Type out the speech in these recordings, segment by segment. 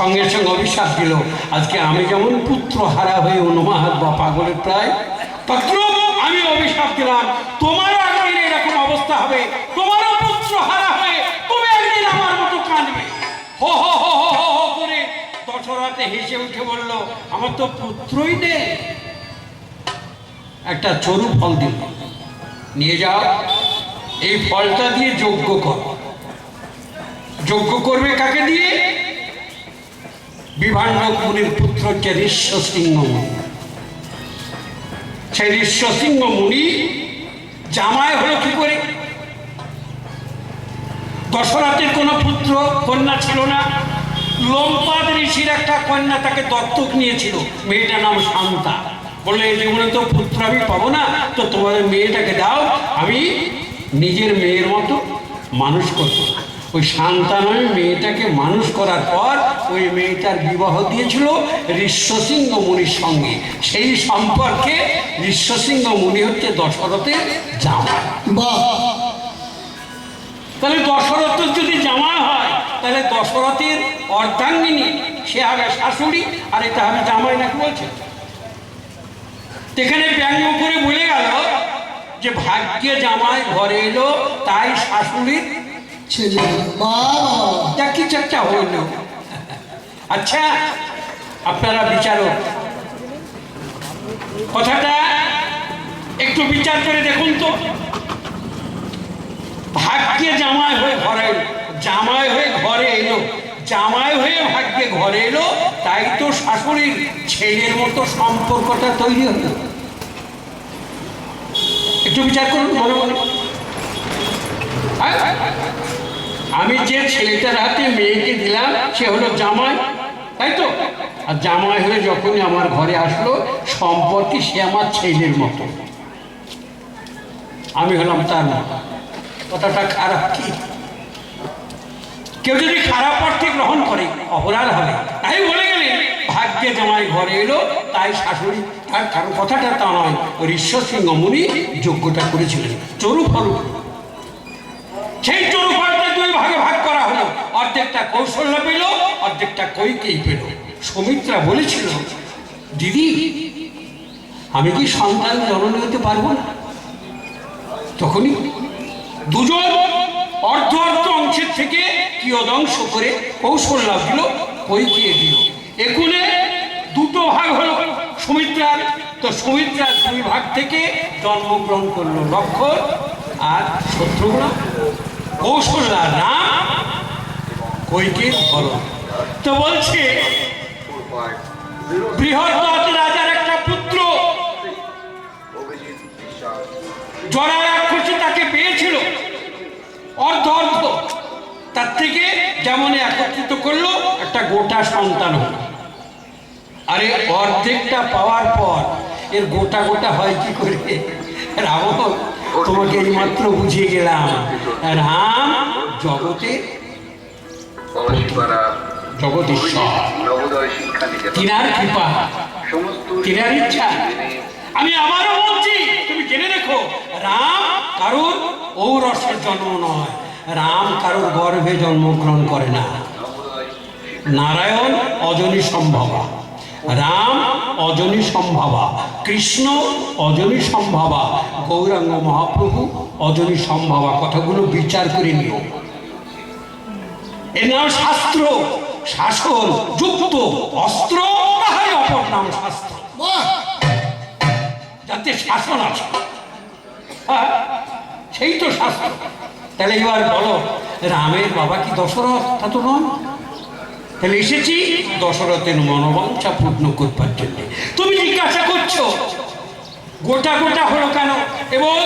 সঙ্গে সঙ্গে অভিশাপ দিল। আজকে আমি যেমন পুত্র হারা হয়ে অনুমাহাত বা পাগলের প্রায় আমি অভিশাপ দিলাম। তোমার একদিন এরকম অবস্থা হবে। তোমারও পুত্র হারা হয়ে তুমি একদিন আমার মতো কাঁদবে। হো হো হো হো হো হো করে দশরাতে হেসে উঠে বলল, আমার তো পুত্রই নেই। একটা চরু ফল দিল। নিয়ে যাও, এই ফলটা দিয়ে যজ্ঞ কর। যজ্ঞ করবে কাকে দিয়ে? বিভান্ডক মুনির পুত্র হচ্ছে ঋষ্য সিংহ মুনি। সেই ঋষ্য সিংহ মুনি জামাই হলো কি করে? দশরথের কোনো পুত্র, কন্যা ছিল না। লোমপাদ ঋষির একটা কন্যা তাকে দত্তক নিয়েছিল। মেয়েটার নাম শান্তা। বললে, এই জীবনে তো পুত্র আমি পাবো না। তো তোমাদের মেয়েটাকে দাও, আমি নিজের মেয়ের মতো মানুষ করব। ওই শান্তা নামে মেয়েটাকে মানুষ করার পর ওই মেয়েটার বিবাহ দিয়েছিল ঋষ্যসিংহ মুনির সঙ্গে। সেই সম্পর্কে ঋষ্যসিংহ মুনি হচ্ছে দশরথের জামাই। বাহ। তাহলে দশরথ যদি জামা হয় তাহলে দশরথের অর্ধাঙ্গিনী সে হবে শাশুড়ি আর এটা হবে জামাই নাকি বলছে? এখানে ব্যঙ্গ করে বলে গেল যে ভাগ্যে জামাই ঘরে এলো তাই শাশুড়ির ছেলে মা যা কিছু হইল আচ্ছা আপনারা বিচারক কথাটা একটু বিচার করে দেখুন তো ভাগ্যে জামাই হয়ে ঘরে জামাই হয়ে ঘরে এলো জামাই হয়ে ভাগ্যে ঘরে এলো তাই তো শাশুড়ির ছেলের মতো সম্পর্কটা তৈরি হলো। একটু বিচার করুন, মনে মনে। হ্যাঁ? আমি যে ছেলেটার হাতে মেয়েকে দিলাম, সে হলো জামাই, তাই তো? আর জামাই হয়ে যখনই আমার ঘরে আসলো, সম্পর্কে সে আমার ছেলের মতো। আমি হলাম তার মতো কথাটা খারাপ কি? কেউ যদি খারাপ অর্থে গ্রহণ করে অপরাধ হবে। তাই বলে গেলেন, ভাগ্যে জামাই ঘরে এলো, তাই শাশুড়ি, তার কারণ কথাটা তা নয়। ঈশ্বর সিংহ মুনি যোগ্যতা করেছিলেন। চরু ফলু অর্ধেকটা কৌশল্য পেল, অর্ধেকটা কৈকেই পেল। সৌমিত্রা বলেছিল, দিদি, আমি কি সন্তান জননী হতে পারব না? তখনই দুজন অর্ধ অর্ধ অংশের থেকে কিয়দংশ করে কৌশল লাভ দিল, কৈকিয়ে দিল। একুলে দুটো ভাগ হলো সুমিত্রার। তো সুমিত্রার দুই ভাগ থেকে জন্মগ্রহণ করল লক্ষণ আর শত্রুঘ্ন। কৌশল্যার নাম তো বলছে, বৃহৎ রাজার একটা পুত্র। জরা তাকে পেয়েছিল। অর্ধ অর্ধ। তার থেকে যেমন একত্রিত করল, একটা গোটা সন্তান হলো। আরে, অর্ধেকটা পাওয়ার পর এর গোটা গোটা হয় কি করে? রাবণ, তোমাকে এইমাত্র বুঝিয়ে গেলাম। রাম জগতে জগদীশ্বর তিনার কৃপা তিনার ইচ্ছা। আমি আবারও বলছি তুমি জেনে রেখো রাম কারুর ঔরসের জন্ম নয় রাম কারুর গর্ভে জন্মগ্রহণ করে না। নারায়ণ অজনী সম্ভবা রাম অজনী সম্ভাবা কৃষ্ণ অজনী সম্ভাবা গৌরাঙ্গ মহাপ্রভু অজনী সম্ভাবা কথাগুলো বিচার করে নিও। এর নাম শাস্ত্র শাসন যুক্ত অস্ত্র তাহাই অপর নাম শাস্ত্র। যাতে শাসন আছে। হ্যাঁ, সেই তো শাসন তাহলে এবার বলো রামের বাবা কি দশরথ? তা তো নয়। তাহলে এসেছি দশরথের মনোবাঞ্ছা পূর্ণ করবার জন্য। তুমি জিজ্ঞাসা করছ গোটা গোটা হলো কেন? এবং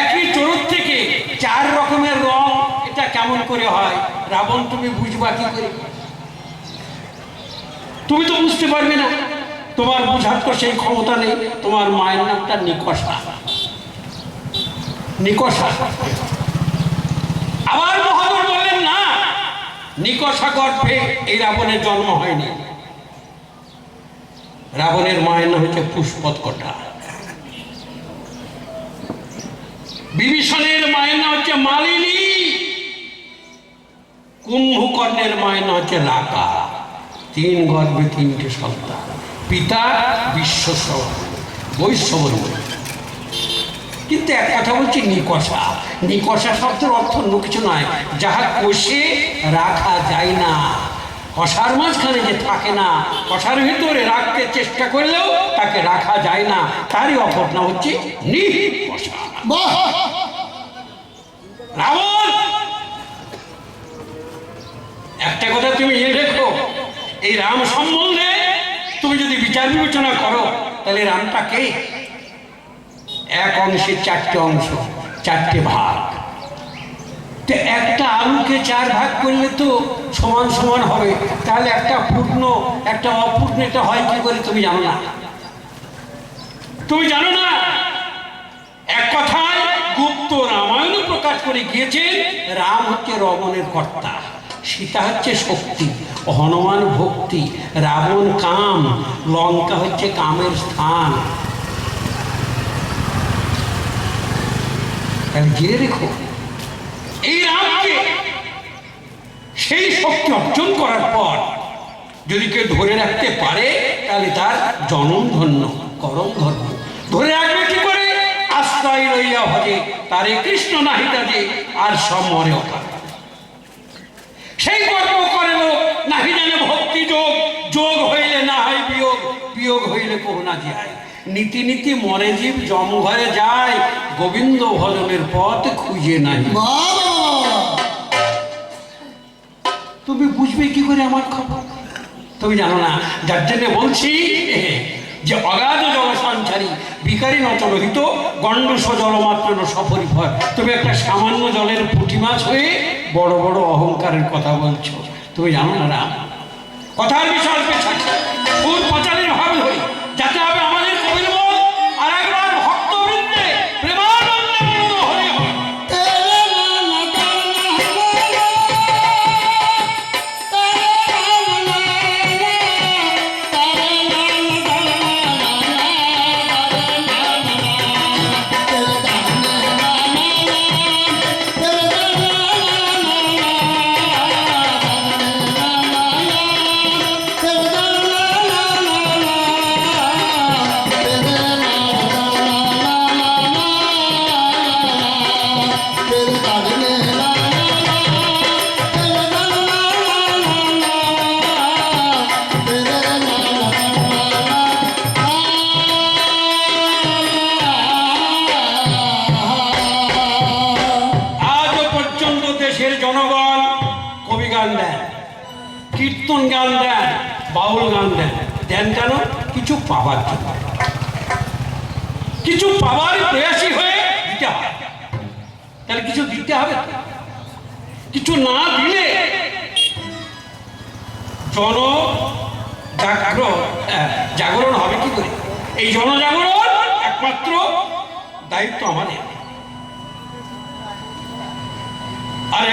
একই চোরত থেকে চার রকমের রং এটা কেমন করে হয়? রাবণ, তুমি বুঝবা কি করে? তুমি তো বুঝতে পারবে না। তোমার বুঝার তো সেই ক্ষমতা নেই। তোমার মায়ের নামটা নিকষা। নিকষা। আবার মহাদুর বললেন, না, নিকষা গর্ভে এই রাবণের জন্ম হয়নি। রাবণের মায়ের নাম হচ্ছে পুষ্পৎকটা বিভীষণের মায়ের নাম হচ্ছে মালিনী। কুম্ভকর্ণের মায়ের নাম হচ্ছে লাকা তিন গর্ভে তিনটে সন্তান। পিতা বিশ্বসব বৈশ্যবন্ধ। কিন্তু এক কথা বলছি নিকষা। নিকষা শব্দের অর্থ অন্য কিছু নয়। যাহা কোষে রাখা যায় না। কষার মাঝখানে যে থাকে না কষার ভিতরে রাখতে চেষ্টা করলেও তাকে রাখা যায় না। তারই অপর নাম হচ্ছে নিকষা রাবণ! একটা কথা তুমি এ রেখো। এই রাম সম্বন্ধে তুমি যদি বিচার বিবেচনা করো, তাহলে রামটা কে? এক অংশে চারটে অংশ, চারটে ভাগ। একটা আলুকে চার ভাগ করলে তো সমান সমান হবে। তাহলে একটা পূর্ণ, একটা অপূর্ণ, এটা হয় কি করে তুমি জানো না? তুমি জানো না? এক কথায় গুপ্ত রামায়ণ প্রকাশ করে গিয়েছেন রাম হচ্ছে রমণের কর্তা। সীতা হচ্ছে শক্তি। হনুমান ভক্তি, রাবণ কাম, লঙ্কা হচ্ছে কামের স্থান। জেনে রেখো এই রামকে সেই শক্তি অর্জন করার পর যদি কেউ ধরে রাখতে পারে, তাহলে তার জনম ধন্য, করম ধন্য ধরে রাখবে কি করে? আশ্রয় লইয়া ভজে, তারে কৃষ্ণ নাহিতা যে আর সব মরে অকাল সেই কর্ম করে লোক নাহি জানে ভক্তি যোগ। যোগ হইলে না হয় বিয়োগ। বিয়োগ হইলে করুণা যায়। নীতি নীতি মরে জীব জম ঘরে যায়। গোবিন্দ ভজনের পথ খুঁজে নাই তুমি বুঝবে কি করে আমার খবর? তুমি জানো না যার জন্য বলছি যে অগাধ জল সঞ্চারী বিকারী নচলহিত গণ্ডস জলমাত্র সফরি ভয় তুমি একটা সামান্য জলের পুঁটি মাছ হয়ে বড় বড় অহংকারের কথা বলছো। তুমি জানো না কথার পেছায়। পাবার কিছু পাবার প্রয়াসী হয়ে তাহলে কিছু দিতে হবে? কিছু না দিলে জন জাগরণ হবে কি করে? এই জনজাগরণ একমাত্র দায়িত্ব আমাদের। আর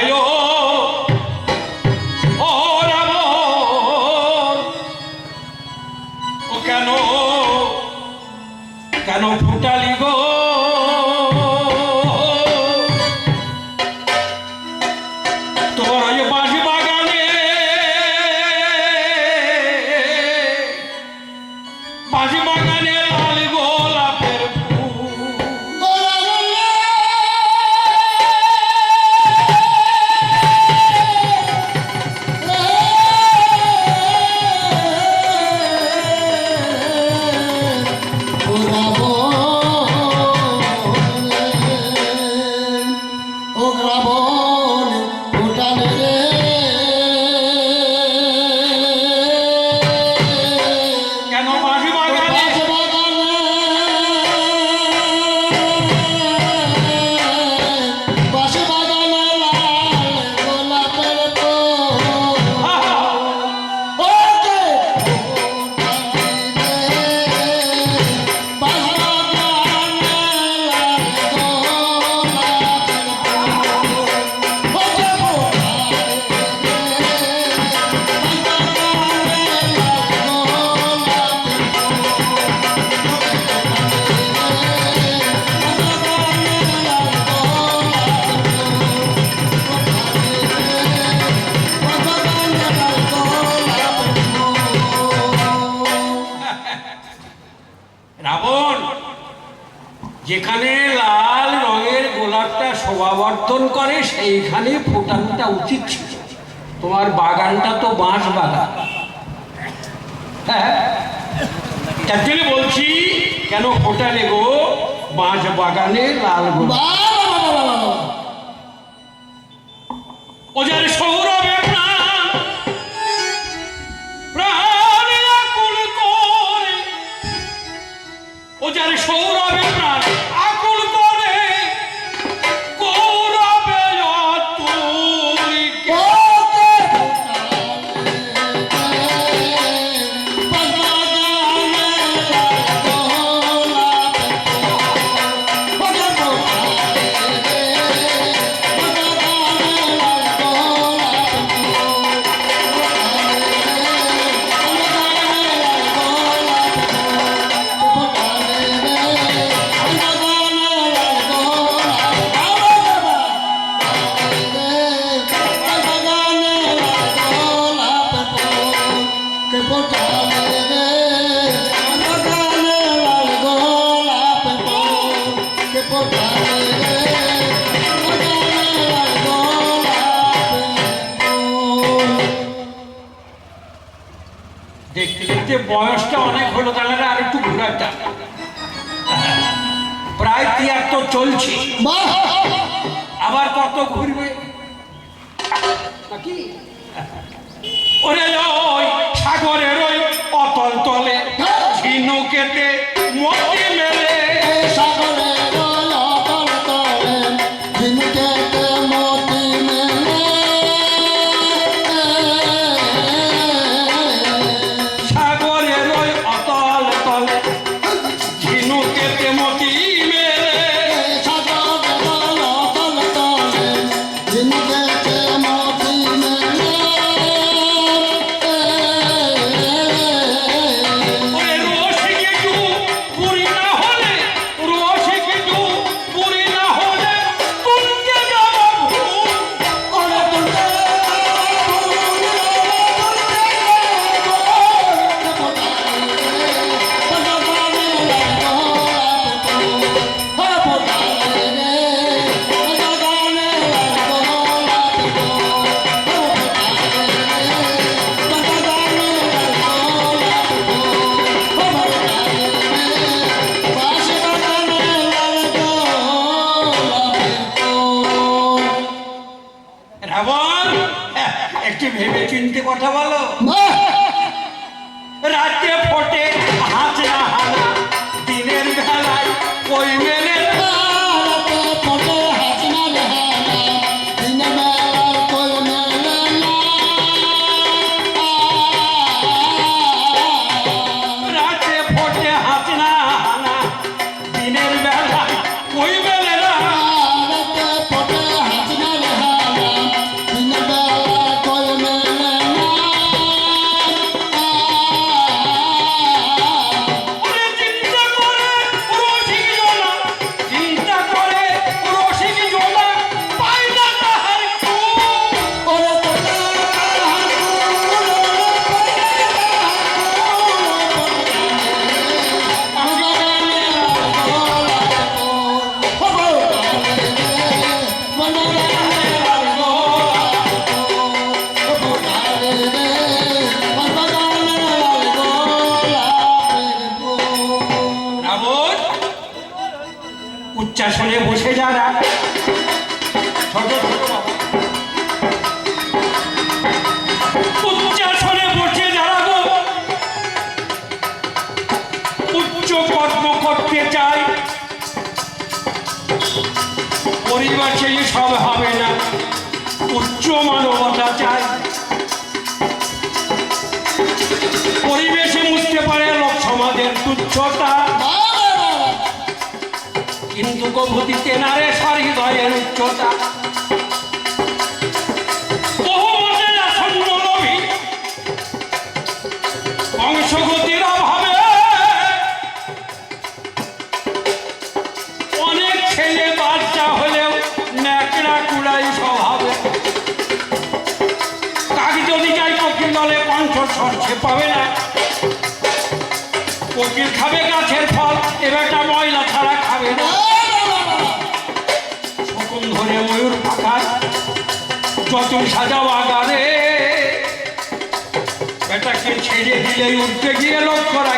কেন ফুটালি গো yeah. শোভাবর্ধন করে সেইখানে ফুটানটা উচিত ছিল। তোমার বাগানটা তো বাঁশ বাগান। হ্যাঁ? তার জন্য বলছি কেন ফোটালে গো? বাঁশ বাগানে লাল গোলাপ ও যার সৌরভে দেখতে বয়সটা অনেক হলো তাহলে আর একটু ঘুরাটা প্রায় তিয়াত্তর চলছে। আবার কত ঘুরবে? নাকি? ওরে ওই সাগরের ওই অতল তলে ঝিনুকেতে উচ্চাসনে বসে যারা ছোট বসে উচ্চ করতে পরিবারে সব কিন্তু গভূতিতে নারে হৃদয়ের উচ্চতা? বহুমতের আসন্ন লোভী, অভাবে অনেক ছেলে বাচ্চা হলেও যদি পাবে না। খাবে তুমি সাজাও আগারে বেটাকে ছেড়ে দিলে উঠতে গিয়ে রাখবে ভাগারে